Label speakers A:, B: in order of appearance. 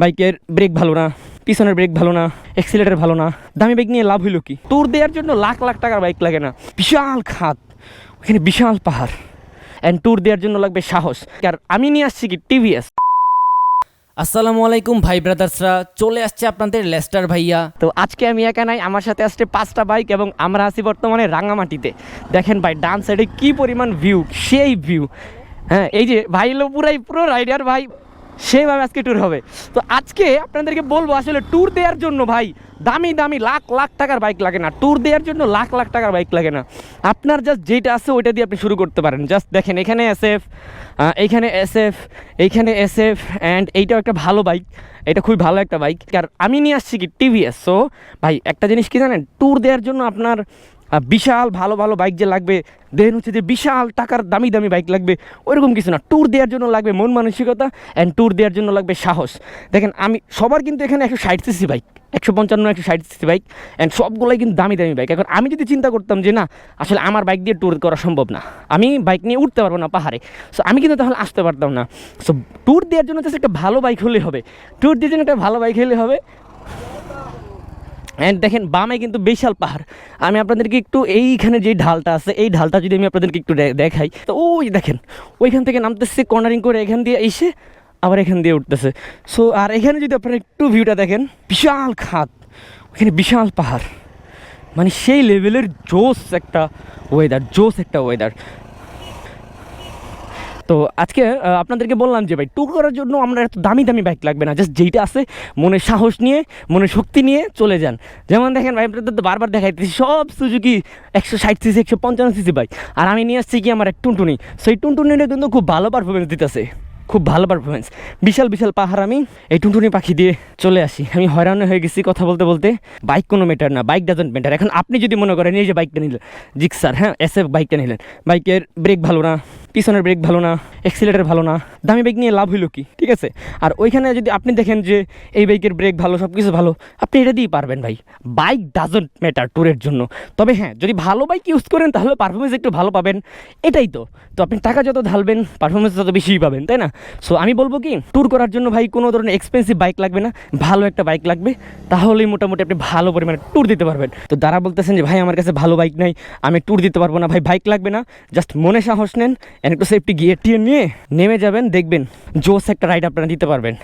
A: বাইকের ব্রেক ভালো না পিছনের ব্রেক ভালো না এক্সিলেটার ভালো না দামি বাইক নিয়ে লাভ হইল কি? ট্যুর দেওয়ার জন্য লাখ লাখ টাকার বাইক লাগে না। বিশাল খাত ওখানে বিশাল পাহাড়। অ্যান্ড ট্যুর দেওয়ার জন্য লাগবে সাহস। আর আমি নিয়ে আসছি কি টিভিএস
B: আসসালামু আলাইকুম ভাই ব্রাদার্সরা চলে আসছে আপনাদের লেস্টার ভাইয়া।
A: তো আজকে আমি একা নাই আমার সাথে আসছে পাঁচটা বাইক এবং আমরা আছি বর্তমানে রাঙামাটিতে। দেখেন ভাই ডান সাইডে কি পরিমাণ ভিউ সেই ভিউ হ্যাঁ এই যে ভাই পুরাই পুরো রাইডার ভাই। সেইভাবে আজকে ট্যুর হবে। তো আজকে আপনাদেরকে বলব আসলে ট্যুর দেওয়ার জন্য ভাই, দামি দামি লাখ লাখ টাকার বাইক লাগে না। ট্যুর দেওয়ার জন্য লাখ লাখ টাকার বাইক লাগে না। আপনার জাস্ট যেটা আছে ওইটা দিয়ে আপনি শুরু করতে পারেন। জাস্ট দেখেন, এখানে এস এফ এইখানে এস এফ এইখানে এস এফ অ্যান্ড এইটাও একটা ভালো বাইক এটা খুবই ভালো একটা বাইক আর আমি নিয়ে আসছি কি টিভিএস সো ভাই, একটা জিনিস কি জানেন? ট্যুর দেওয়ার জন্য আপনার বিশাল ভালো ভালো বাইক যে লাগবে দেন হচ্ছে যে বিশাল টাকার দামি দামি বাইক লাগবে। ওইরকম কিছু না ট্যুর দেওয়ার জন্য লাগবে মন মানসিকতা অ্যান্ড ট্যুর দেওয়ার জন্য লাগবে সাহস। দেখেন, আমি সবার কিন্তু এখানে একশো ষাট সিসি বাইক একশো পঞ্চান্ন, একশো ষাট সিসি বাইক অ্যান্ড সবগুলোই কিন্তু দামি দামি বাইক এখন আমি যদি চিন্তা করতাম যে না, আসলে আমার বাইক দিয়ে ট্যুর করা সম্ভব না। আমি বাইক নিয়ে উঠতে পারব না পাহাড়ে। সো আমি কিন্তু তাহলে আসতে পারতাম না। সো ট্যুর দেওয়ার জন্য জাস্ট একটা ভালো বাইক হলে হবে। ট্যুর দেওয়ার জন্য একটা ভালো বাইক হলে হবে। অ্যান্ড দেখেন, বামে কিন্তু বিশাল পাহাড়। আমি আপনাদেরকে একটু এইখানে যে ঢালটা আছে, এই ঢালটা যদি আমি আপনাদেরকে একটু দেখাই, তো ওই দেখেন, ওইখান থেকে নামতেছে কর্নারিং করে এখান দিয়ে এসে আবার এখান দিয়ে উঠতেছে। সো আর এখানে যদি আপনারা একটু ভিউটা দেখেন, বিশাল খাত ওখানে বিশাল পাহাড়। মানে সেই লেভেলের জোস একটা ওয়েদার জোস একটা ওয়েদার তো আজকে আপনাদেরকে বললাম যে, ভাই ট্যুর করার জন্য আমরা এত দামি দামি বাইক লাগবে না। জাস্ট যেইটা আছে মনে সাহস নিয়ে মনে শক্তি নিয়ে চলে যান। যেমন দেখেন ভাই, আপনাদের তো বারবার দেখাইতেছি, সব সুজুকি একশো ষাট সিসি একশো পঞ্চান্ন সিসি বাইক আর আমি নিয়ে আসছি কি আমার এক টুনটুনি। সেই টুনটুনিটা কিন্তু খুব ভালো পারফরমেন্স দিতেছে। খুব ভালো পারফরমেন্স বিশাল বিশাল পাহাড় আমি এই টুনটুনি পাখি দিয়ে চলে আসি। আমি হয়রান হয়ে গেছি কথা বলতে বলতে। বাইক কোনো ম্যাটার না বাইক ডাজন্ট ম্যাটার এখন আপনি যদি মনে করেন, এই যে বাইকটা নিলেন জিক্সার হ্যাঁ এস এফ বাইকটা নিলেন বাইকের ব্রেক ভালো না। পিছনের ব্রেক ভালো না এক্সিলেটার ভালো না, দামি বাইক নিয়ে লাভ হইল কি? ঠিক আছে? আর ওইখানে যদি আপনি দেখেন যে এই বাইকের ব্রেক ভালো সব কিছু ভালো, আপনি এটা দিয়েই পারবেন ভাই। বাইক ডাজন্ট ম্যাটার ট্যুরের জন্য। তবে হ্যাঁ যদি ভালো বাইক ইউজ করেন, তাহলে পারফরমেন্স একটু ভালো পাবেন। এটাই তো। তো আপনি টাকা যত ঢালবেন পারফরমেন্স তত বেশিই পাবেন, তাই না? সো আমি বলব কি ট্যুর করার জন্য ভাই কোনো ধরনের এক্সপেন্সিভ বাইক লাগবে না, ভালো একটা বাইক লাগবে। তাহলেই মোটামুটি আপনি ভালো পরিমাণে ট্যুর দিতে পারবেন। তো যারা বলতেছেন যে, ভাই, আমার কাছে ভালো বাইক নাই, আমি ট্যুর দিতে পারব না। ভাই বাইক লাগবে না জাস্ট মনে সাহস নেন একটু সেফটি গিয়ে টিয়ে নিয়ে নেমে যাবেন দেখবেন জোস একটা রাইড আপনারা দিতে পারবেন।